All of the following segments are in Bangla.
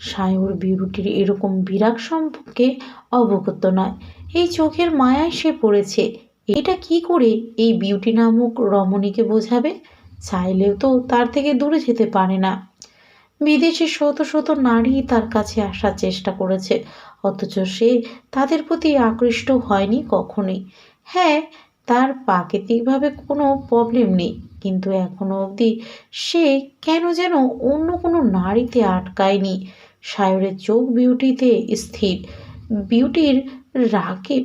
সায়র বিউটির এরকম বিরাগ সম্পর্কে অবগত নয়। এই চোখের মায়ায় সে পড়েছে। এটা কি করে এই বিউটি নামক রমণীকে বোঝাবে? চাইলেও তো তার থেকে দূরে যেতে পারে না। বিদেশে শত শত নারী তার কাছে আসার চেষ্টা করেছে। অথচ সে তাদের প্রতি আকৃষ্ট হয়নি কখনোই। হ্যাঁ তার প্রাকৃতিকভাবে কোনো প্রবলেম নেই। কিন্তু এখনও অবধি সে কেন যেন অন্য কোনো নারীতে আটকায়নি। সায়রের চোখ বিউটিতে স্থির। বিউটির রাগে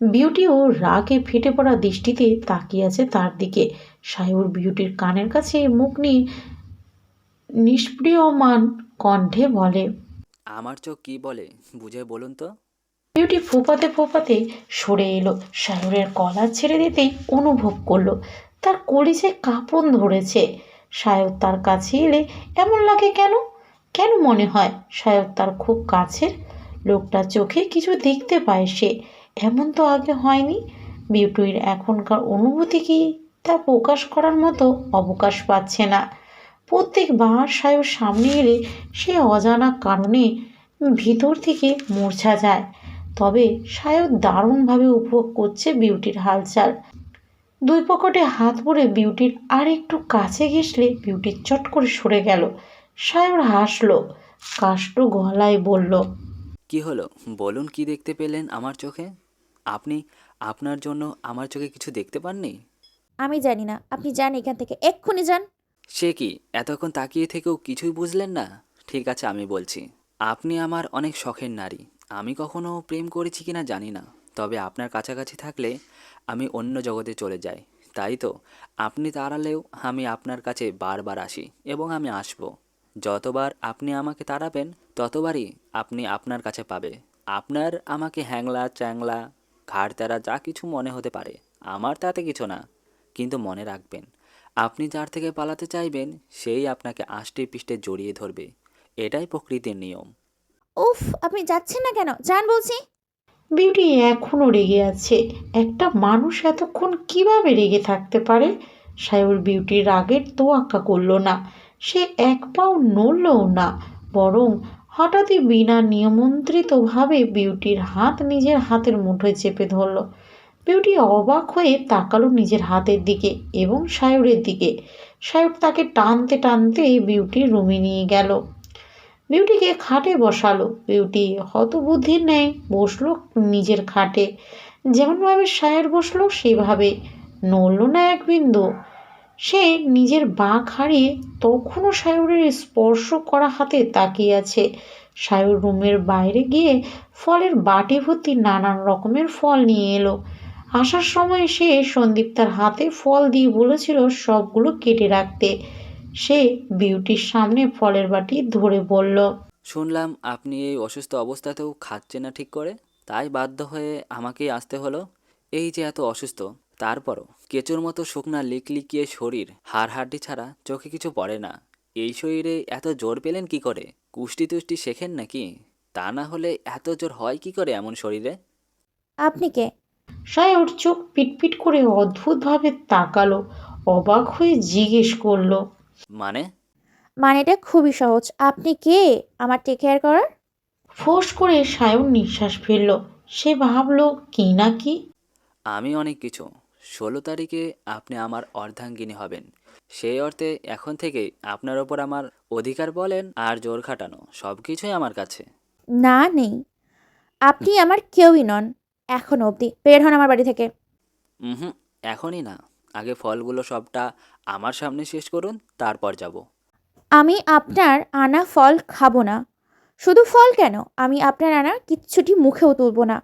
বিউটিও রাগে ফেটে পড়া দৃষ্টিতে তাকিয়ে আছে তার দিকে। সায়র বিউটির কানের কাছে মুখ নিয়ে নিষ্প্রিয়মান কণ্ঠে বলে আমার চোখ কি বলে বুঝে বলুন তো? বিউটি ফোপাতে ফোপাতে সরে এলো। সায়রের কলার ছেড়ে দিতেই অনুভব করল তার কলিজে কাঁপন ধরেছে। সায়র তার কাছে এলে এমন লাগে কেন? কেন মনে হয় সায়র তার খুব কাছের? লোকটার চোখে কিছু দেখতে পায় সে। এমন তো আগে হয়নি। বিউটির এখনকার অনুভূতি কি তা প্রকাশ করার মতো অবকাশ পাচ্ছে না। প্রত্যেকবার সায়র সামনে এলে সে অজানা কারণে ভিতর থেকে মূর্ছা যায়। তবে সায়র দারুণভাবে উপভোগ করছে বিউটির হালচাল। দুই পকেটে হাত ভরে বিউটির আর একটু কাছে ঘেসলে বিউটি চট করে সরে গেল। সায়র হাসলো কাষ্ট গলায় বলল কি হলো? বলুন কি দেখতে পেলেন আমার চোখে? আপনি আপনার জন্য আমার চোখে কিছু দেখতে পাননি? আমি জানি না। আপনি যান এখান থেকে। এক্ষুনি যান। সে কি? এতক্ষণ তাকিয়ে থেকেও কিছুই বুঝলেন না? ঠিক আছে আমি বলছি। আপনি আমার অনেক শখের নারী। আমি কখনো প্রেম করেছি কিনা জানি না। তবে আপনার কাছাকাছি থাকলে আমি অন্য জগতে চলে যাই। তাই তো? আপনি তাড়ালেও আমি আপনার কাছে বারবার আসি এবং আমি আসব। যতবার আপনি আমাকে তাড়াবেন ততবারই আপনি আপনার কাছে পাবে। আপনার আমাকে হ্যাংলা চ্যাংলা ঘাড় তেরা যা কিছু মনে হতে পারে আমার তাতে কিছু না। কিন্তু মনে রাখবেন আপনি যার থেকে পালাতে চাইবেন সেই আপনাকে আষ্টে পিষ্টে জড়িয়ে ধরবে। এটাই প্রকৃতির নিয়ম। উফ আপনি যাচ্ছেন না কেন? যান বলছি। বিউটি এখনও রেগে আছে। একটা মানুষ এতক্ষণ কীভাবে রেগে থাকতে পারে? সায়র বিউটির রাগের তোয়াক্কা করল না। সে এক পাও নড়লও না, বরং হঠাৎই বিনা নিয়মন্ত্রিতভাবে বিউটির হাত নিজের হাতের মুঠোয় চেপে ধরল। বিউটি অবাক হয়ে তাকালো নিজের হাতের দিকে এবং সায়রের দিকে। সায়র তাকে টানতে টানতে বিউটির রুমে নিয়ে গেল। বিউটিকে খাটে বসালো। বিউটি হতবুদ্ধির ন্যায় বসল নিজের খাটে। যেমনভাবে সায়ের বসল, সেভাবে নড়ল না এক বিন্দু। সে নিজের বাঘ হারিয়ে তখনও সায়রের স্পর্শ করা হাতে তাকিয়ে আছে। সায়র রুমের বাইরে গিয়ে ফলের বাটি ভর্তি নানান রকমের ফল নিয়ে এলো। আসার সময় সে সন্দীপ তার হাতে ফল দিয়ে বলেছিল সবগুলো কেটে রাখতে। সে বিউটির সামনে ফলের বাটি ধরে বলল, শুনলাম আপনি এই অসুস্থ অবস্থাতেও খাচ্ছে না ঠিক করে। তাই বাধ্য হয়ে আমাকেই আসতে হলো। এই যে এত অসুস্থ তারপরও কেঁচোর মতো শুকনা লিকলিকিয়ে শরীর হাড় হাড্ডি ছাড়া চোখে কিছু পড়ে না। এই শরীরে এত জোর পেলেন কি করে? কুষ্টি তুষ্টি শেখেন নাকি? তা না হলে এত জোর হয় কি করে এমন শরীরে? আপনি কে? সায়র চোখ পিটপিট করে অদ্ভুতভাবে তাকালো অবাক হয়ে জিজ্ঞেস করল মানে? মানেটা খুবই সহজ। আপনি কে? আমার টেক কেয়ার করার? ফোঁস করে সায়র নিঃশ্বাস ফেলল। সে ভাবলো কি না কি? আমি অনেক কিছু। ষোলো তারিখে আপনি আমার অর্ধাঙ্গিনী হবেন। সেই অর্থে এখন থেকে আপনার ওপর আমার অধিকার বলেন আর জোর খাটানো সব কিছুই আমার কাছে। না নেই। আপনি আমার কেউই নন এখন অবধি। বের হন আমার বাড়ি থেকে। হুম এখনই না। আগে ফলগুলো সবটা আমার সামনে শেষ করুন তারপর যাব। আমি আপনার আনা ফল খাব না। শুধু ফল কেন? আমি আপনার আনা কিচ্ছুটি মুখেও তুলব না।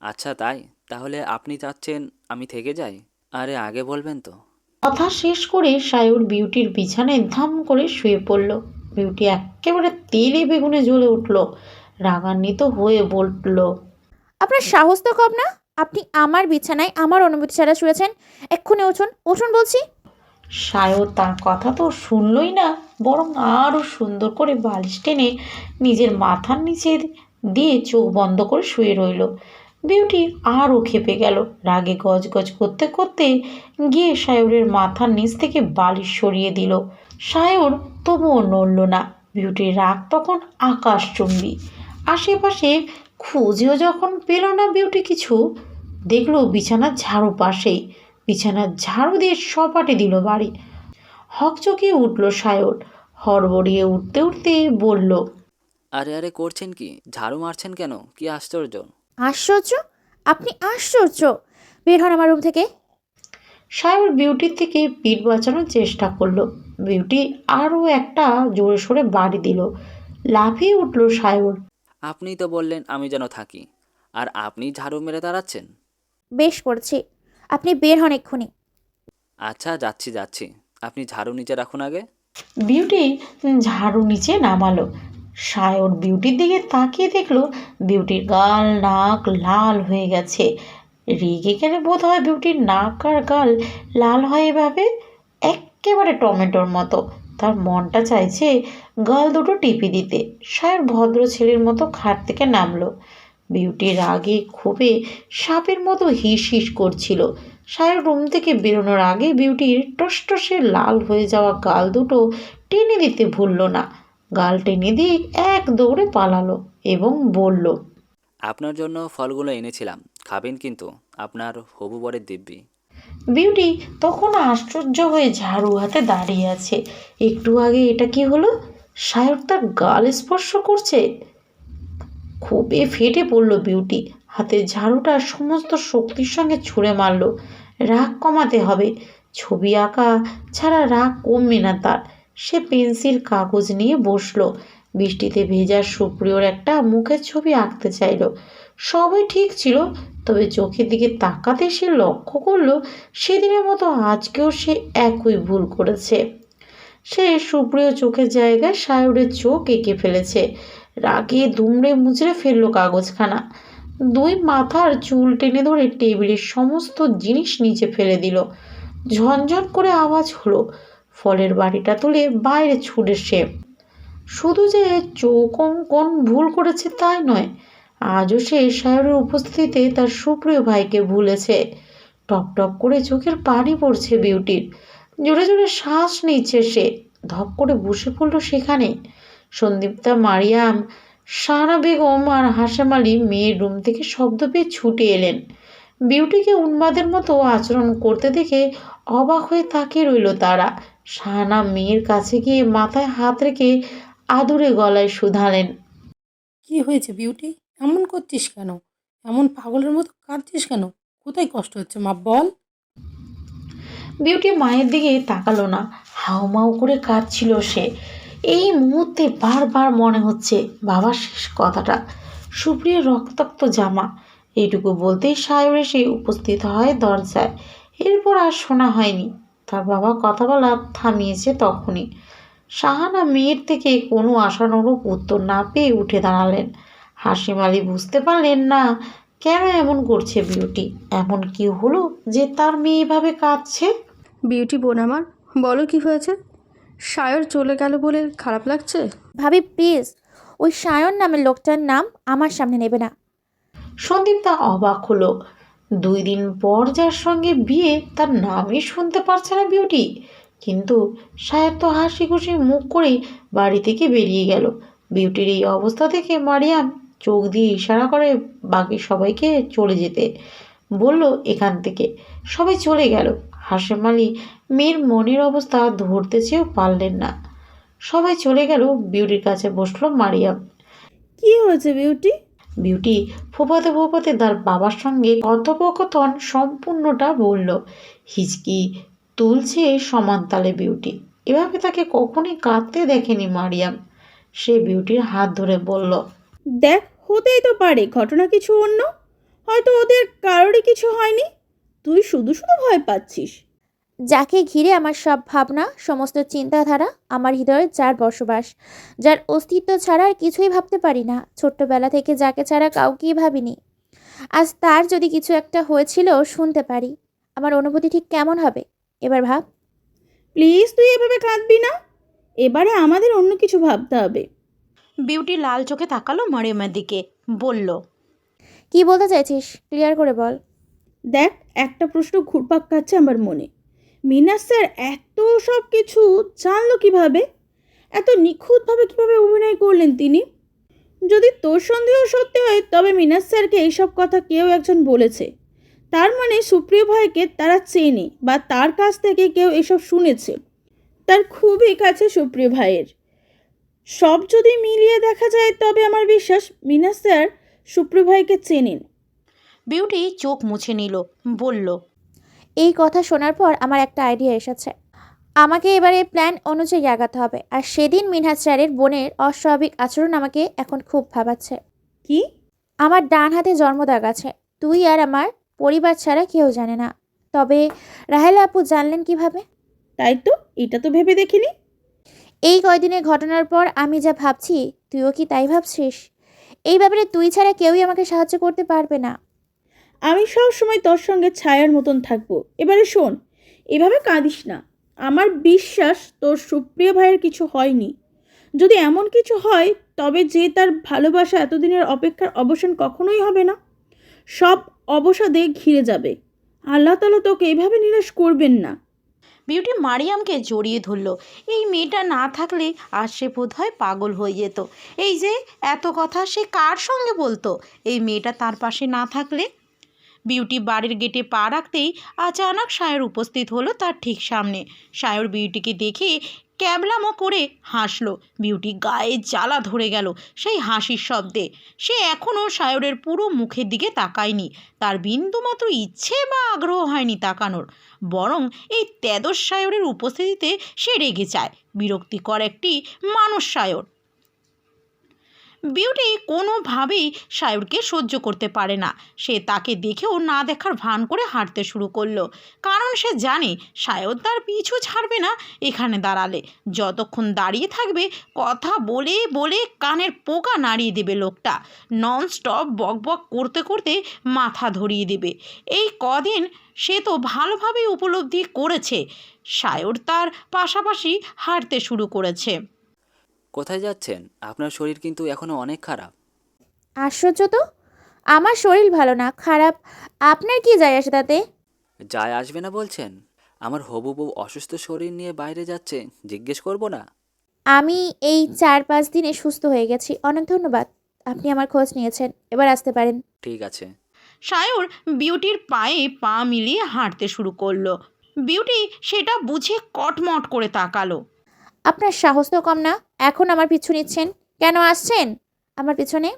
আচ্ছা তাই? তাহলে আপনি চাচ্ছেন আমি থেকে যাই? আরে আগে বলবেন তো। কথা শেষ করে সায়র বিউটির বিছানায় ধাম করে শুয়ে পড়ল। বিউটি একেবারে তেলে বেগুনে জ্বলে উঠল। রাগান্বিত হয়ে বলল আপনার সাহস তো কম না? আপনি আমার বিছানায় আমার অনুমতি ছাড়া শুয়েছেন? এক্ষুনি উঠুন উঠুন বলছি। সায়র তার কথা তো শুনলই না বরং আরও সুন্দর করে বালিশ টেনে নিজের মাথার নিচে দিয়ে চোখ বন্ধ করে শুয়ে রইল। বিউটি আরও খেপে গেল। রাগে গজগজ করতে করতে গিয়ে সায়রের মাথার নিচ থেকে বালিশ সরিয়ে দিল। সায়র তবুও নড়ল না। বিউটির রাগ তখন আকাশ আকাশচুম্বী। আশেপাশে খুঁজেও যখন পেল না বিউটি কিছু, দেখল বিছানার ঝাড়ু পাশেই। বিছানার ঝাড়ু দিয়ে সপাটে দিল বাড়ি। হকচকিয়ে উঠল সায়র। হড়বড়িয়ে উঠতে উঠতে বলল, আরে আরে, করছেন কি? ঝাড়ু মারছেন কেন? কি আশ্চর্য। আশ্চর্য? আপনি আশ্চর্য। বের হন আমার রুম থেকে। সায়র বিউটির থেকে পিঠ বাঁচানোর চেষ্টা করল। বিউটি আরও একটা জোরে সোরে বাড়ি দিল। লাফিয়ে উঠল সায়র। আপনি তো বললেন আমি যেন থাকি। আর আপনি ঝাড়ু মেরে দাঁড়াচ্ছেন? বেশ করছি। আপনি বের হন এক্ষুনি। আচ্ছা যাচ্ছি যাচ্ছি। আপনি ঝাড়ু নিচে রাখুন আগে। বিউটি ঝাড়ু নিচে নামালো। সায়র বিউটির দিকে তাকিয়ে দেখল বিউটির গাল, নাক লাল হয়ে গেছে। রেগে গেলে বোধ হয় বিউটির নাক আর গাল লাল হয় এভাবে একেবারে টমেটোর মতো। তার মনটা চাইছে গাল দুটো টিপি দিতে। সায়র ভদ্র ছেলের মতো খাট থেকে নামলো। বিউটির রাগে ক্ষোভে সাপের মতো হিস হিস করছিল। সায়র রুম থেকে বেরোনোর আগে বিউটির টসটসে লাল হয়ে যাওয়া গাল দুটো টেনে দিতে ভুলল না। গাল টেনে দিয়ে এক দৌড়ে পালালো এবং বলল আপনার জন্য ফলগুলো এনেছিলাম খাবেন কিন্তু আপনার হবু বরের দিব্যি। বিউটি তখন আশ্চর্য হয়ে ঝাড়ু হাতে দাঁড়িয়ে আছে। একটু আগে এটা কি হলো? সায়র তার গাল স্পর্শ করছে। খুবই ফেটে পড়ল বিউটি হাতের ঝাড়ুটা সমস্ত শক্তির সঙ্গে ছুঁড়ে মারল। রাগ কমাতে হবে ছবি আঁকা ছাড়া রাগ কমবে না তার। সে পেন্সিল, কাগজ নিয়ে বসল। বৃষ্টিতে ভেজা সুপ্রিয়র একটা মুখের ছবি আঁকতে চাইলো। সবই ঠিক ছিল, তবে চোখের দিকে তাকাতে সে লক্ষ্য করল, সেদিনের মতো আজকেও সে একই ভুল করেছে। সে সুপ্রিয় চোখের জায়গায় সায়রের চোখ এঁকে ফেলেছে। রাগে দুমড়ে মুচড়ে ফেলল কাগজখানা। দুই মাথার চুল টেনে ধরে টেবিলের সমস্ত জিনিস নিচে ফেলে দিল। ঝনঝন করে আওয়াজ হলো ফলের বাড়িটা তুলে বাইরে ছুটে সে। শুধু যে চোখ অঙ্কন ভুল করেছে তাই নয়, আজও সে সায়রের উপস্থিতিতে তার সুপ্রিয় ভাইকে ভুলেছে। টপ টপ করে চোখের পানি পড়ছে বিউটির। জোরে জোরে শ্বাস নিচ্ছে সে। ধপ করে বসে পড়ল সেখানে। সন্দীপ্তা মারিয়াম, সারা বেগম আর হাসাম মেয়ের রুম থেকে শব্দ পেয়ে ছুটে এলেন। বিউটিকে উন্মাদের মতো আচরণ করতে দেখে অবাক হয়ে তাকিয়ে রইল তারা। শাহানা মেয়ের কাছে গিয়ে মাথায় হাত রেখে আদুরে গলায় শুধালেন। কি হয়েছে বিউটি? এমন করছিস কেন? এমন পাগলের মতো কাঁদছিস কেন? কোথায় কষ্ট হচ্ছে মা বল। বিউটি মায়ের দিকে তাকালো না। হাউমাউ করে কাঁদছিল সে। এই মুহূর্তে বারবার মনে হচ্ছে বাবার শেষ কথাটা। সুপ্রিয় রক্তাক্ত জামা। এইটুকু বলতেই সায়র এসে উপস্থিত হয় দরজায়। এরপর আর শোনা হয়নি। তার বাবা কথা বলা থামিয়েছে তখনই। সাহানা মেয়ের থেকে কোনো আশানুরূপ উত্তর না পেয়ে উঠে দাঁড়ালেন। হাসিম আলী বুঝতে পারলেন না কেন এমন করছে বিউটি? এমন কি হলো যে তার মেয়ে এভাবে কাঁদছে? বিউটি বোন আমার বলো কি হয়েছে? সায়র চলে গেল বলে খারাপ লাগছে? ভাবি প্লিজ ওই সায়ন নামের লোকটার নাম আমার সামনে নেবে না। সন্দীপ তা অবাক হলো। দুই দিন পর যার সঙ্গে বিয়ে, তার নামই শুনতে পারছে না বিউটি। কিন্তু সাহেব তো হাসি খুশি মুখ করেই বাড়ি থেকে বেরিয়ে গেল। বিউটির এই অবস্থা থেকে মারিয়াম চোখ দিয়ে ইশারা করে বাকি সবাইকে চলে যেতে। বলল, এখান থেকে। সবাই চলে গেল। হাসেম আলী মেয়ের মনের অবস্থা ধরতে চেয়েও পারলেন না। সবাই চলে গেল, বিউটির কাছে বসল মারিয়াম। কি হয়েছে বিউটি? বিউটি ফোপাতে ফোপাতে তার বাবার সঙ্গে কথোপকথন সম্পূর্ণটা বলল হিচকি তুলছে সমান তালে বিউটি। এভাবে তাকে কখনোই কাঁদতে দেখেনি মারিয়াম। সে বিউটির হাত ধরে বলল, দেখ, হতেই তো পারে ঘটনা কিছু অন্য। হয়তো ওদের কারোরই কিছু হয়নি। তুই শুধু শুধু ভয় পাচ্ছিস। যাকে ঘিরে আমার সব ভাবনা সমস্ত চিন্তাধারা আমার হৃদয়ে যার বসবাস। যার অস্তিত্ব ছাড়া আর কিছুই ভাবতে পারি না। ছোট্টবেলা থেকে যাকে ছাড়া কাউকেই ভাবিনি। আজ তার যদি কিছু একটা হয়েছিল শুনতে পারি। আমার অনুভূতি ঠিক কেমন হবে? এবার ভাব। প্লিজ তুই এভাবে কাঁদবি না। এবারে আমাদের অন্য কিছু ভাবতে হবে। বিউটি লাল চোখে তাকালো মারিয়ামের দিকে। বলল কি বলতে চাইছিস? ক্লিয়ার করে বল। দেখ একটা প্রশ্ন ঘুরপাক খাচ্ছে আমার মনে। মিনাস স্যার এত সব কিছু জানলো কীভাবে? এত নিখুঁতভাবে কীভাবে অভিনয় করলেন তিনি? যদি তোর সন্দেহ সত্যি হয়, তবে মিনাস স্যারকে এইসব কথা কেউ একজন বলেছে। তার মানে সুপ্রিয় ভাইকে তারা চেনে বা তার কাছ থেকে কেউ এসব শুনেছে। তার খুবই কাছে সুপ্রিয় ভাইয়ের। সব যদি মিলিয়ে দেখা যায়, তবে আমার বিশ্বাস মিনাস স্যার সুপ্রিয় ভাইকে চেনেন। বিউটি চোখ মুছে নিল, বলল এই কথা শোনার পর আমার একটা আইডিয়া এসেছে। আমাকে এবারে প্ল্যান অনুযায়ী আগাতে হবে। আর সেদিন মিনহাজ স্যারের বোনের অস্বাভাবিক আচরণ আমাকে এখন খুব ভাবাচ্ছে। কি? আমার ডান হাতে জন্মদাগ আছে। তুই আর আমার পরিবার ছাড়া কেউ জানে না। তবে রাহেলা আপু জানলেন কীভাবে? তাই তো এটা তো ভেবে দেখিনি। এই কয়দিনের ঘটনার পর আমি যা ভাবছি তুইও কি তাই ভাবছিস? এই ব্যাপারে তুই ছাড়া কেউই আমাকে সাহায্য করতে পারবে না। আমি সব সময় তোর সঙ্গে ছায়ার মতন থাকব। এবারে শোন, এভাবে কাঁদিস না। আমার বিশ্বাস তোর সুপ্রিয় ভাইয়ের কিছু হয়নি। যদি এমন কিছু হয়, তবে যে তার ভালোবাসা এতদিনের অপেক্ষার অবসান কখনোই হবে না। সব অবসাদে ঘিরে যাবে। আল্লাহ তালা তোকে এভাবে নিরাশ করবেন না। বিউটি মারিয়ামকে জড়িয়ে ধরল। এই মেয়েটা না থাকলে আর সে বোধহয় পাগল হয়ে যেত। এই যে, এত কথা সে কার সঙ্গে বলতো? এই মেয়েটা তার পাশে না থাকলে বিউটি বাড়ির গেটে পা রাখতেই আচানক সায়র উপস্থিত হলো তার ঠিক সামনে। সায়র বিউটিকে দেখে ক্যাবলামো করে হাসলো। বিউটি গায়ে জ্বালা ধরে গেল সেই হাসির শব্দে। সে এখনও সায়রের পুরো মুখের দিকে তাকায়নি। তার বিন্দুমাত্র ইচ্ছে বা আগ্রহ হয়নি তাকানোর। বরং এই তেদর সায়রের উপস্থিতিতে সে রেগে যায়। বিরক্তিকর একটি মানুষ সায়র। বিউটি কোনোভাবেই সায়রকে সহ্য করতে পারে না। সে তাকে দেখেও না দেখার ভান করে হাঁটতে শুরু করল। কারণ সে জানে সায়র তার পিছু ছাড়বে না এখানে দাঁড়ালে। যতক্ষণ দাঁড়িয়ে থাকবে, কথা বলে বলে কানের পোকা নাড়িয়ে দেবে লোকটা। নন স্টপ বক বক করতে করতে মাথা ধরিয়ে দেবে। এই কদিন সে তো ভালোভাবেই উপলব্ধি করেছে। সায়র তার পাশাপাশি হাঁটতে শুরু করেছে। কোথায় যাচ্ছেন? আপনার শরীর কিন্তু এখনও অনেক খারাপ। আশ্চর্য তো? আমার শরীর ভালো না খারাপ। আপনার কি যায় আসে তাতে? যায় আসবে না বলছেন? আমার হবু বউ অসুস্থ শরীর নিয়ে বাইরে যাচ্ছে জিজ্ঞেস করব না। আমি এই চার পাঁচ দিনে সুস্থ হয়ে গেছি। অনেক ধন্যবাদ আপনি আমার খোঁজ নিয়েছেন। এবার আসতে পারেন। ঠিক আছে। সায়র বিউটির পায়ে পা মিলিয়ে হাঁটতে শুরু করল। বিউটি সেটা বুঝে কটমট করে তাকালো। আপনার সাহস তো কম না? এখন আমার পিছু নিচ্ছেন। কেন আসছেন? আমার পিছনে?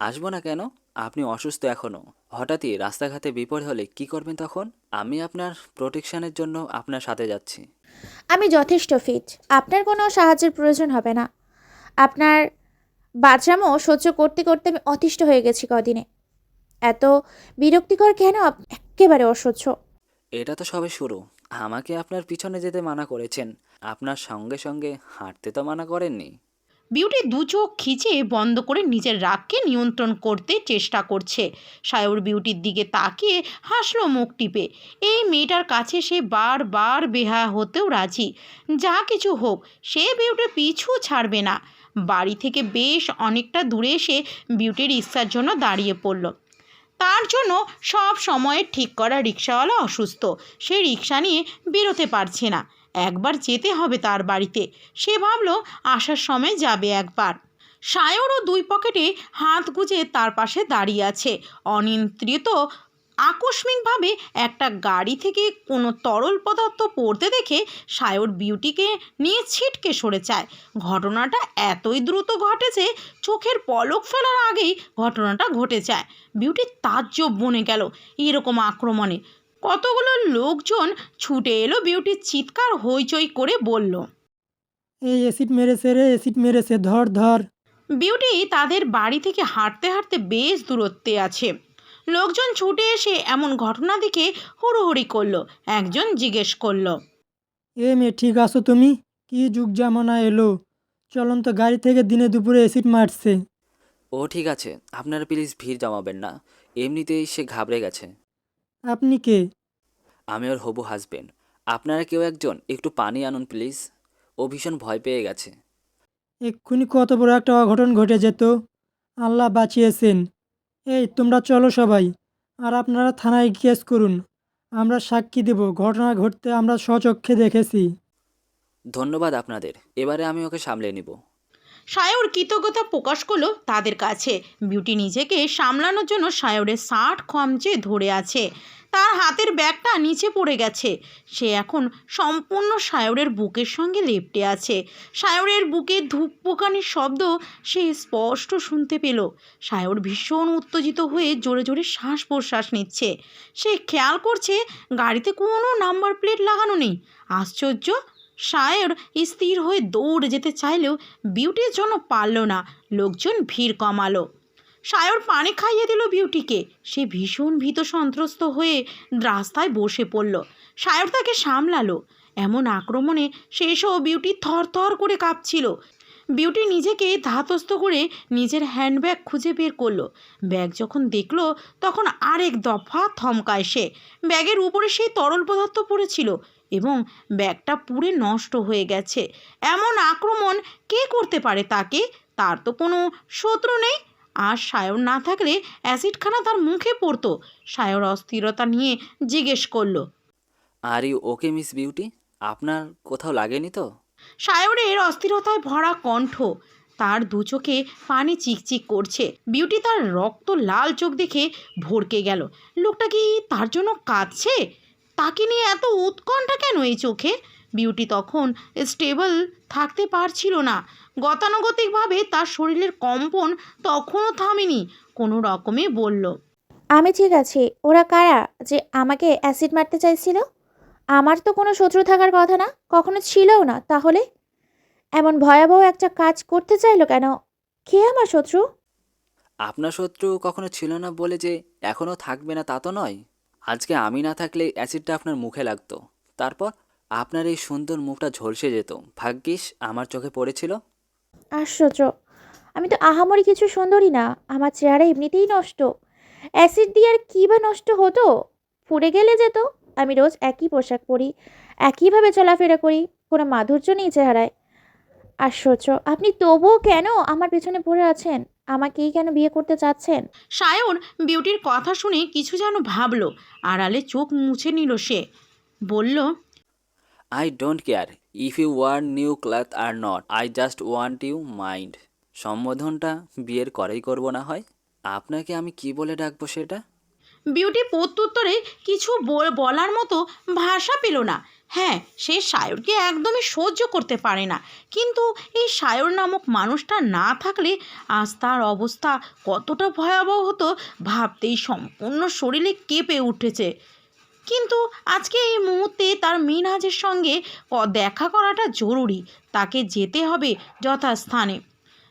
আসব না কেন? আপনি অসুস্থ এখনও হঠাৎই রাস্তাঘাটে বিপদ হলে কি করবেন তখন? আমি আপনার প্রোটেকশনের জন্য আপনার সাথে যাচ্ছি। আমি যথেষ্ট ফিট। আপনার কোনো সাহায্যের প্রয়োজন হবে না। আপনার বাচ্চামো সহ্য করতে করতে আমি অতিষ্ঠ হয়ে গেছি কদিনে। এত বিরক্তিকর কেন? একেবারে অসহ্য। এটা তো সবে শুরু। আমাকে আপনার পিছনে যেতে মানা করেছেন। আপনার সঙ্গে সঙ্গে হাঁটতে তো মানা করেননি। বিউটি দু চোখ খিচে বন্ধ করে নিজের রাগকে নিয়ন্ত্রণ করতে চেষ্টা করছে। সায়র বিউটির দিকে তাকিয়ে হাসলো মুখ টিপে। এই মেয়েটার কাছে সে বারবার বেহা হতেও রাজি। যা কিছু হোক, সে বিউটির পিছু ছাড়বে না। বাড়ি থেকে বেশ অনেকটা দূরে এসে বিউটির ইচ্ছার জন্য দাঁড়িয়ে পড়ল। তার জন্য সব সময় ঠিক করা রিক্সাওয়ালা অসুস্থ। সে রিক্সা নিয়ে বেরোতে পারছে না। একবার যেতে হবে তার বাড়িতে। সে ভাবল, আসার সময় যাবে একবার। সায়রও দুই পকেটে হাত গুজে তার পাশে দাঁড়িয়ে আছে। অনিয়ন্ত্রিত, আকস্মিকভাবে একটা গাড়ি থেকে কোনো তরল পদার্থ পড়তে দেখে সায়র বিউটিকে নিয়ে ছিটকে সরে যায়। ঘটনাটা এতই দ্রুত ঘটেছে চোখের পলক ফেলার আগেই ঘটনাটা ঘটে যায়। বিউটি তাজ্জব বনে গেল এরকম আক্রমণে। কতগুলো লোকজন ছুটে এলো বিউটির চিৎকার হইচই করে বলল এই অ্যাসিড মেরেছে রে অ্যাসিড মেরেছে ধর ধর। বিউটি তাদের বাড়ি থেকে হাঁটতে হাঁটতে বেশ দূরত্বে আছে। লোকজন ছুটে এসে এমন ঘটনা দেখে হুড়োহুড়ি করল একজন জিজ্ঞেস করল এ মেয়ে ঠিক আছো তুমি? কি যুগ জামানা এলো? চলন্ত গাড়ি থেকে দিনে দুপুরে অ্যাসিড মারছে। ও ঠিক আছে আপনারা প্লিজ ভিড় জমাবেন না। এমনিতেই সে ঘাবড়ে গেছে। আপনি কে? আমি ওর হবু হাজবেন্ড আপনারা কেউ একজন একটু পানি আনুন প্লিজ ও ভীষণ ভয় পেয়ে গেছে। এক্ষুনি কত বড় একটা অঘটন ঘটে যেত। আল্লাহ বাঁচিয়েছেন। এই তোমরা চলো সবাই। আর আপনারা থানায় কেস করুন। আমরা সাক্ষী দেব। ঘটনা ঘটতে আমরা স্বচক্ষে দেখেছি। ধন্যবাদ আপনাদের। এবারে আমি ওকে সামলে নিব। সায়র কৃতজ্ঞতা প্রকাশ করল তাদের কাছে। বিউটি নিজেকে সামলানোর জন্য সায়রের শার্ট খমচে ধরে আছে। তার হাতের ব্যাগটা নিচে পড়ে গেছে। সে এখন সম্পূর্ণ সায়রের বুকের সঙ্গে লেপটে আছে। সায়রের বুকে ধূপ পোকানির শব্দ সে স্পষ্ট শুনতে পেল। সায়র ভীষণ উত্তেজিত হয়ে জোরে জোরে শ্বাস প্রশ্বাস নিচ্ছে। সে খেয়াল করছে গাড়িতে কোনো নাম্বার প্লেট লাগানো নেই। আশ্চর্য সায়র স্থির হয়ে দৌড়ে যেতে চাইলেও বিউটির জন্য পারল না, লোকজন ভিড় কমালো। সায়র পানি খাইয়ে দিল বিউটিকে। সে ভীষণ ভীত সন্ত্রস্ত হয়ে রাস্তায় বসে পড়ল। সায়র তাকে সামলালো। এমন আক্রমণে শেষও বিউটি থরথর করে কাঁপছিল। বিউটি নিজেকে ধাতস্থ করে নিজের হ্যান্ডব্যাগ খুঁজে বের করল। ব্যাগ যখন দেখল, তখন আরেক দফা থমকায় সে। ব্যাগের উপরে সেই তরল পদার্থ পড়েছিল। এবং ব্যাগটা পুড়ে নষ্ট হয়ে গেছে। এমন আক্রমণ কে করতে পারে তাকে? তার তো কোনো শত্রু নেই। আর সায়র না থাকলে অ্যাসিডখানা তার মুখে পড়তো। সায়র অস্থিরতা নিয়ে জিজ্ঞেস করল are you okay miss beauty আপনার কোথাও লাগেনি তো? সায়রের অস্থিরতায় ভরা কণ্ঠ। তার দু চোখে পানি চিকচিক করছে। বিউটি তার রক্ত লাল চোখ দেখে ভরকে গেল। লোকটা কি তার জন্য কাঁদছে? তাকে নিয়ে এত উৎকণ্ঠা কেন এই চোখে বিউটি তখন স্টেবল থাকতে পারছিল না। গতানুগতিকভাবে তার শরীরের কম্পন তখনও থামেনি কোনো রকমে বলল আমি ঠিক আছি। ওরা কারা যে আমাকে অ্যাসিড মারতে চাইছিল? আমার তো কোনো শত্রু থাকার কথা না। কখনো ছিলও না তাহলে? এমন ভয়াবহ একটা কাজ করতে চাইলো কেন? কে আমার শত্রু? আপনার শত্রু কখনো ছিল না বলে যে এখনও থাকবে না তা তো নয়। আজকে আমি না থাকলে অ্যাসিডটা আপনার মুখে লাগতো। তারপর আপনার এই সুন্দর মুখটা ঝলসে যেত। ভাগ্যিস আমার চোখে পড়েছিল। আশ্চর্য। আমি তো আহামরি কিছু সুন্দরী না। আমার চেহারা এমনিতেই নষ্ট। অ্যাসিড দিয়ে আর কী বা নষ্ট হতো? পুড়ে গেলে যেত। আমি রোজ একই পোশাক পরি, একইভাবে চলাফেরা করি, কোনো মাধুর্য নেই চেহারায়। আশ্চর্য। আপনি তবুও কেন আমার পেছনে পড়ে আছেন? আমাকেই কেন বিয়ে করতে চাচ্ছেন? সায়ন বিউটির কথা শুনে কিছু যেন ভাবলো। আড়ালে চোখ মুছে নিল সে। বলল I don't care if you wear new cloth or not I just want you mind সম্বোধনটা বিয়ের করেই করব না হয়? আপনাকে আমি কি বলে ডাকবো সেটা? বিউটি প্রত্যুত্তরে কিছু বল- বলার মতো ভাষা পেল না। হ্যাঁ সে সায়রকে একদমই সহ্য করতে পারে না। কিন্তু এই সায়র নামক মানুষটা না থাকলে আজ তার অবস্থা কতটা ভয়াবহ হতো ভাবতেই সম্পূর্ণ শরীরে কেঁপে উঠেছে। কিন্তু আজকে এই মুহূর্তে তার মিনহাজের সঙ্গে দেখা করাটা জরুরি। তাকে যেতে হবে যথাস্থানে।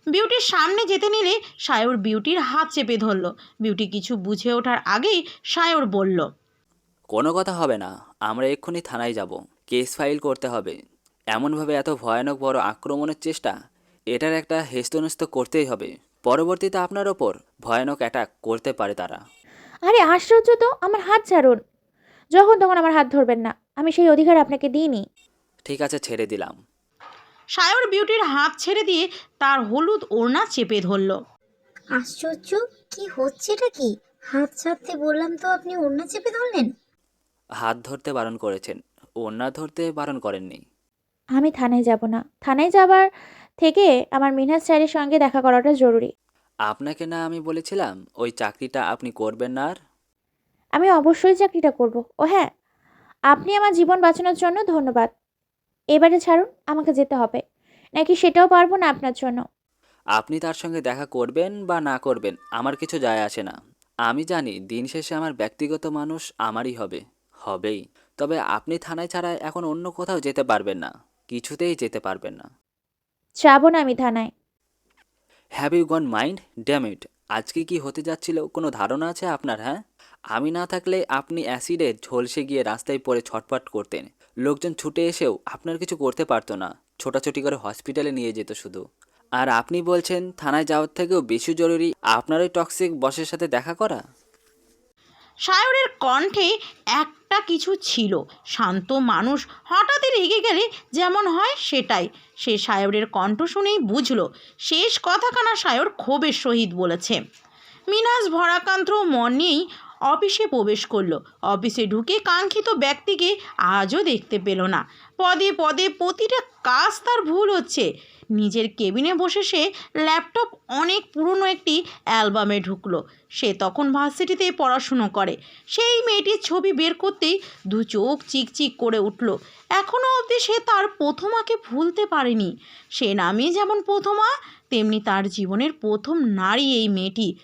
বিউটির সামনে যেতে নিলে সায়র বিউটির হাত চেপে ধরল। বিউটি কিছু বুঝে ওঠার আগেই সায়র বলল কোনো কথা হবে না আমরা এক্ষুনি থানায় যাব কেস ফাইল করতে হবে। এমনভাবে এত ভয়ানক বড় আক্রমণের চেষ্টা এটার একটা হেস্তনস্ত করতেই হবে। পরবর্তীতে আপনার ওপর ভয়ানক অ্যাটাক করতে পারে তারা। আরে আশ্চর্য তো আমার হাত ছাড়ুন। যখন তখন আমার হাত ধরবেন না আমি সেই অধিকার আপনাকে দিইনি। ঠিক আছে ছেড়ে দিলাম। সায়র বিউটির হাত ছেড়ে দিয়ে তার হলুদ ওড়না চেপে ধরল। আশ্চর্য কি হচ্ছেটা কি? হাত ছাড়তে বললাম তো আপনি ওড়না চেপে ধরলেন? হাত ধরতে বারণ করেছেন ওড়না ধরতে বারণ করেননি। আমি থানায় যাব না। থানায় যাবার থেকে আমার মিনহাজ স্যারের সঙ্গে দেখা করাটা জরুরি। আপনাকে না আমি বলেছিলাম ওই চাকরিটা আপনি করবেন না আর? আমি অবশ্যই চাকরিটা করব। ও হ্যাঁ আপনি আমার জীবন বাঁচানোর জন্য ধন্যবাদ। এবারে ছাড়ুন আমাকে যেতে হবে। নাকি সেটাও পারব না আপনার জন্য। আপনি তার সঙ্গে দেখা করবেন বা না করবেন আমার কিছু যায় আসে না। আমি জানি দিন শেষে আমার ব্যক্তিগত মানুষ আমারই হবে। হবেই। তবে আপনি থানায় ছাড়া এখন অন্য কোথাও যেতে পারবেন না। কিছুতেই যেতে পারবেন না। যাব না আমি থানায়। Have you gone mind damn it আজকে কি হতে যাচ্ছিল? কোনো ধারণা আছে আপনার হ্যাঁ? আমি না থাকলে আপনি অ্যাসিডে ঝলসে গিয়ে রাস্তায় পড়ে ছটফট করতেন। লোকজন ছুটে এসেও আপনার কিছু করতে পারতো না। ছোটাছুটি করে হসপিটালে নিয়ে যেত শুধু। আর আপনি বলছেন থানায় যাওয়ার থেকেও বেশি জরুরি আপনার ওই টক্সিক বসের সাথে দেখা করা? সায়রের কণ্ঠে একটা কিছু ছিল। শান্ত মানুষ হঠাৎই রেগে গেলে যেমন হয় সেটাই। সে সায়রের কণ্ঠ শুনেই বুঝলো, শেষ কথাখানা সায়র ক্ষোভের সহিত বলেছে। মিনাজ ভরাকান্ত মন নিয়েই অফিসে প্রবেশ করল। অফিসে ঢুকে কাঙ্ক্ষিত ব্যক্তিকে আজও দেখতে পেল না। পদে পদে প্রতিটা কাজ তার ভুল হচ্ছে। নিজের কেবিনে বসে সে ল্যাপটপ অনেক পুরনো একটি অ্যালবামে ঢুকলো। সে তখন ভার্সিটিতে পড়াশুনো করে। সেই মেয়েটির ছবি বের করতেই দু চোখ চিকচিক করে উঠল। এখনও অবধি সে তার প্রথমাকে ভুলতে পারেনি। সে নামে যেমন প্রথমা, তেমনি তার জীবনের প্রথম নারী এই মেয়েটি।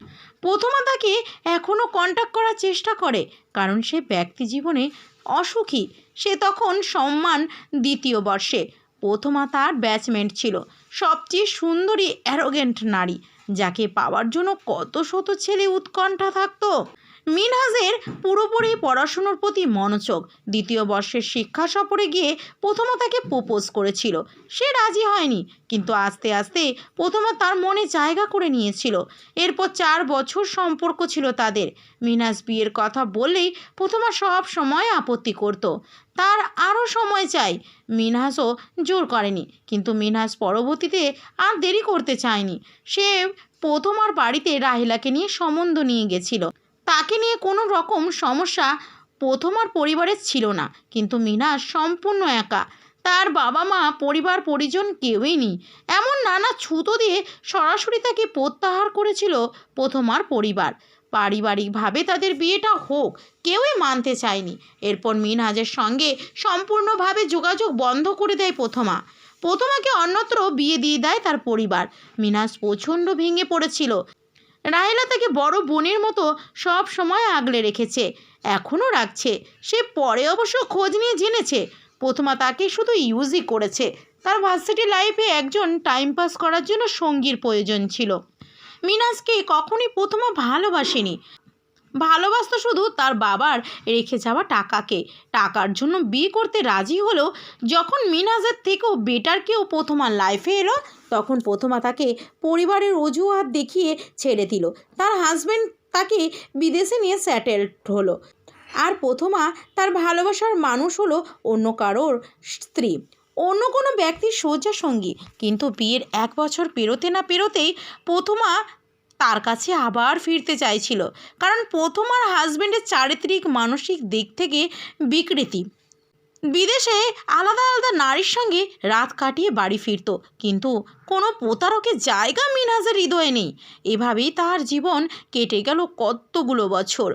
প্রথমা তাকে এখনও কন্ট্যাক্ট করার চেষ্টা করে, কারণ সে ব্যক্তি জীবনে অসুখী। সে তখন সম্মান দ্বিতীয় বর্ষে প্রথমা তার ব্যাচমেন্ট ছিল। সবচেয়ে সুন্দরী অ্যারোগেন্ট নারী, যাকে পাওয়ার জন্য কত শত ছেলে উৎকণ্ঠা থাকতো। মিনহাজের পুরোপুরি পড়াশুনোর প্রতি মনোযোগ দ্বিতীয় বর্ষের শিক্ষা সফরে গিয়ে প্রথমা তাকে প্রোপোজ করেছিল। সে রাজি হয়নি, কিন্তু আস্তে আস্তে প্রথমা তার মনে জায়গা করে নিয়েছিল। এরপর চার বছর সম্পর্ক ছিল তাদের। মিনাজ বিয়ের কথা বললেই প্রথমা সব সময় আপত্তি করত। তার আরও সময় চাই। মিনহাসও জোর করেনি, কিন্তু মিনহাস পরবর্তীতে আর দেরি করতে চায়নি। সে প্রথম আর বাড়িতে রাহিলাকে নিয়ে সম্বন্ধ নিয়ে গেছিল। তাকে নিয়ে কোনো রকম সমস্যা প্রথম আর পরিবারের ছিল না, কিন্তু মিনহাস সম্পূর্ণ একা। তার বাবা মা, পরিবার, পরিজন কেউই নেই। এমন নানা ছুতো দিয়ে সরাসরি তাকে প্রত্যাহার করেছিল প্রথমার পরিবার। পারিবারিকভাবে তাদের বিয়েটা হোক, কেউই মানতে চায়নি। এরপর মিনহাজের সঙ্গে সম্পূর্ণভাবে যোগাযোগ বন্ধ করে দেয় প্রথমা। প্রথমাকে অন্যত্র বিয়ে দিয়ে দেয় তার পরিবার। মিনাজ প্রচণ্ড ভেঙে পড়েছিল। রাহেলা তাকে বড় বোনের মতো সব সময় আগলে রেখেছে, এখনও রাখছে। সে পরে অবশ্য খোঁজ নিয়ে জেনেছে। প্রথমা তাকে শুধু ইউজই করেছে। তার ভার্সিটি লাইফে একজন টাইম পাস করার জন্য সঙ্গীর প্রয়োজন ছিল। মিনাজকে কখনই প্রথমা ভালোবাসেনি। ভালোবাসতো শুধু তার বাবার রেখে যাওয়া টাকাকে। টাকার জন্য বিয়ে করতে রাজি হলেও যখন মিনাজের থেকেও বেটার কেউ প্রথমা লাইফে এলো, তখন প্রথমা তাকে পরিবারের অজুহাত দেখিয়ে ছেড়ে দিল। তার হাজব্যান্ড তাকে বিদেশে নিয়ে স্যাটেলড হলো। আর প্রথমা তার ভালোবাসার মানুষ হলো অন্য কারোর স্ত্রী। অন্য কোনো ব্যক্তির সোজা সঙ্গী। কিন্তু বিয়ের এক বছর পেরোতে না পেরোতেই প্রথমা তার কাছে আবার ফিরতে চাইছিল। কারণ প্রথমার হাজব্যান্ডের চারিত্রিক, মানসিক দিক থেকে বিকৃতি। বিদেশে আলাদা আলাদা নারীর সঙ্গে রাত কাটিয়ে বাড়ি ফিরতো। কিন্তু কোনো প্রতারকের জায়গা মিনহাজের হৃদয়ে নেই। এভাবেই তার জীবন কেটে গেল কতগুলো বছর।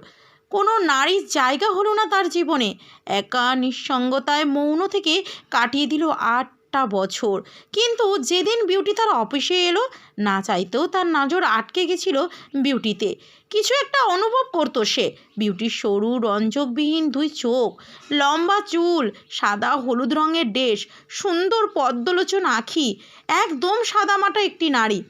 কোনো নারীর জায়গা হলো না তার জীবনে। একা নিঃসঙ্গতায় মৌন থেকে কাটিয়ে দিল আটটা বছর। কিন্তু যেদিন বিউটি তার অফিসে এলো, না চাইতেও তার নজর আটকে গেছিল বিউটিতে। কিছু একটা অনুভব করতো সে। বিউটির সরু, রঞ্জকবিহীন দুই চোখ, লম্বা চুল, সাদা হলুদ রঙের ড্রেস, সুন্দর পদ্মলোচন আখি, একদম সাদামাটা একটি নারী।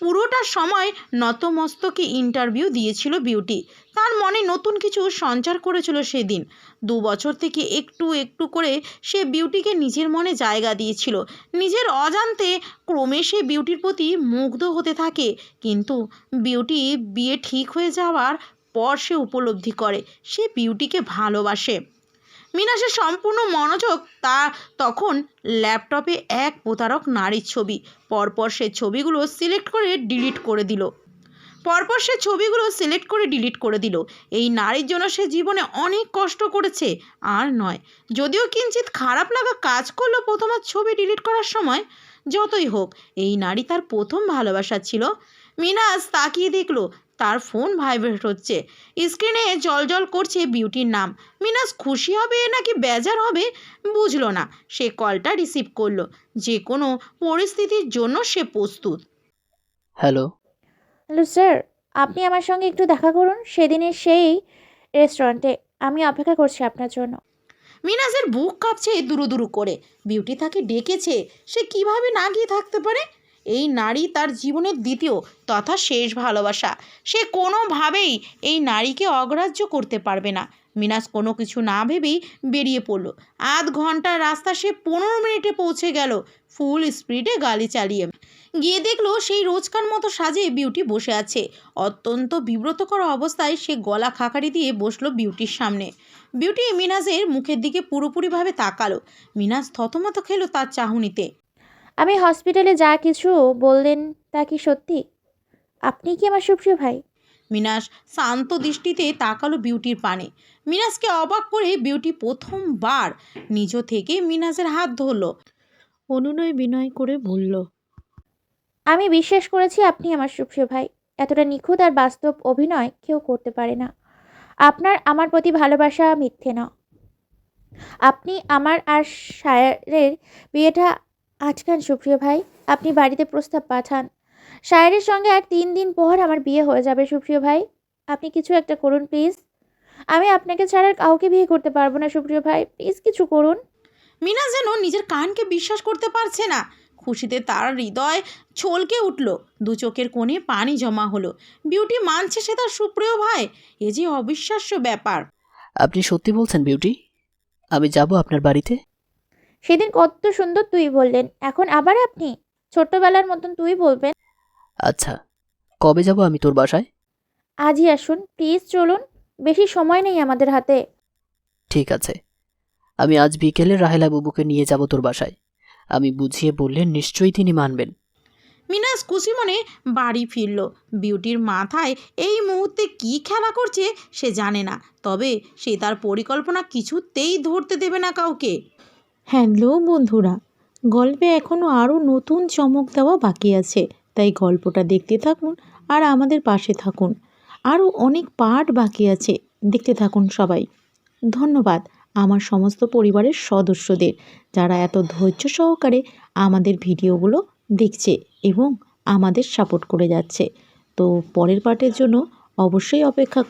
পুরোটা সময় নতমস্তকে ইন্টারভিউ দিয়েছিল বিউটি। তার মনে নতুন কিছু সঞ্চার করেছিল সেদিন। দু বছর থেকে একটু একটু করে সে বিউটিকে নিজের মনে জায়গা দিয়েছিল। নিজের অজান্তে ক্রমে সে বিউটির প্রতি মুগ্ধ হতে থাকে। কিন্তু বিউটি বিয়ে ঠিক হয়ে যাওয়ার পর সে উপলব্ধি করে, সে বিউটিকে ভালোবাসে। মিনাসের সম্পূর্ণ মনোযোগ তা তখন ল্যাপটপে এক প্রতারক নারীর ছবি। পরপর সে ছবিগুলো সিলেক্ট করে ডিলিট করে দিল। পরপর সে ছবিগুলো সিলেক্ট করে ডিলিট করে দিল। এই নারীর জন্য সে জীবনে অনেক কষ্ট করেছে, আর নয়। যদিও কিঞ্চিত খারাপ লাগা কাজ করল প্রথমার ছবি ডিলিট করার সময়, যতই হোক, এই নারী তার প্রথম ভালোবাসা ছিল। মিনাজ তাকিয়ে দেখল, তার ফোন ভাইব্রেট হচ্ছে। স্ক্রিনে জল করছে বিউটির নাম। মিনাস খুশি হবে নাকি বেজার হবে, বুঝলো না। সে কলটা রিসিভ করল। যে কোনো পরিস্থিতির জন্য সে প্রস্তুত। হ্যালো। হ্যালো স্যার, আপনি আমার সঙ্গে একটু দেখা করুন, সেদিনের সেই রেস্টুরেন্টে। আমি অপেক্ষা করছি আপনার জন্য। মিনাজের বুক কাঁপছে দুরু দুরু করে। বিউটি তাকে ডেকেছে, সে কীভাবে না গিয়ে থাকতে পারে? এই নারী তার জীবনের দ্বিতীয় তথা শেষ ভালোবাসা। সে কোনোভাবেই এই নারীকে অগ্রাহ্য করতে পারবে না। মিনাস কোনো কিছু না ভেবেই বেরিয়ে পড়ল। আধ ঘণ্টার রাস্তা সে পনেরো মিনিটে পৌঁছে গেল ফুল স্পিডে গাড়ি চালিয়ে। গিয়ে দেখল সেই রোজকার মতো সাজে বিউটি বসে আছে। অত্যন্ত বিব্রতকর অবস্থায় সে গলা খাকারি দিয়ে বসল বিউটির সামনে। বিউটি মিনাজের মুখের দিকে পুরোপুরিভাবে তাকালো। মিনাজ থতমত খেলো তার চাহনিতে। আমি হসপিটালে যা কিছু বললেন তা কি সত্যি? আপনি কি আমার সুপ্রিয় ভাই? মিনাস শান্ত দৃষ্টিতে তাকালো বিউটির পানে। মিনাসকে অবাক করে বিউটি প্রথমবার নিজ থেকে মিনাসের হাত ধরলো। অনুনয় বিনয় করে বলল আমি বিশ্বাস করেছি আপনি আমার সুপ্রিয় ভাই। এতটা নিখুঁত আর বাস্তব অভিনয় কেউ করতে পারে না। আপনার আমার প্রতি ভালোবাসা মিথ্যে না। আপনি আমার আর সায়ারের বিয়েটা আটকান সুপ্রিয় ভাই। আপনি বাড়িতে প্রস্তাব পাঠান। সায়ারের সঙ্গে আর তিন দিন পর আমার বিয়ে হয়ে যাবে সুপ্রিয় ভাই। আপনি কিছু একটা করুন প্লিজ। আমি আপনাকে ছাড়া আর কাউকে বিয়ে করতে পারব না সুপ্রিয় ভাই। প্লিজ কিছু করুন। মিনা যেন নিজের কানকে বিশ্বাস করতে পারছে না। খুশিতে তার হৃদয় ছলকে উঠল। দু চোখের কোণে পানি জমা হলো। বিউটি মানছে সে তার সুপ্রিয় ভাই। এ যে অবিশ্বাস্য ব্যাপার। আপনি সত্যি বলছেন বিউটি? আমি যাব আপনার বাড়িতে? সেদিন কত সুন্দর তুই বললেন। এখন আবার আপনি? ছোট্টবেলার মতন তুই বলবেন। আচ্ছা কবে যাব আমি তোর বাসায়? আজই আসুন। প্লিজ চলুন। বেশি সময় নেই আমাদের হাতে। ঠিক আছে। আমি আজ বিকেলে রাহেলা বুবুকে নিয়ে যাব তোর বাসায়। আমি বুঝিয়ে বললে নিশ্চয়ই তিনি মানবেন। মিনাস খুশি মনে বাড়ি ফিরল। বিউটির মাথায় এই মুহূর্তে কি খেলা করছে সে জানে না। তবে সে তার পরিকল্পনা কিছুতেই ধরতে দেবে না কাউকে। হ্যালো বন্ধুরা গল্পে এখনও আরও নতুন চমক দেওয়া বাকি আছে। তাই গল্পটা দেখতে থাকুন আর আমাদের পাশে থাকুন। আরও অনেক পার্ট বাকি আছে। দেখতে থাকুন সবাই। ধন্যবাদ আমার সমস্ত পরিবারের সদস্যদের যারা এত ধৈর্য সহকারে আমাদের ভিডিওগুলো দেখছে এবং আমাদের সাপোর্ট করে যাচ্ছে। তো পরের পার্টের জন্য অবশ্যই অপেক্ষা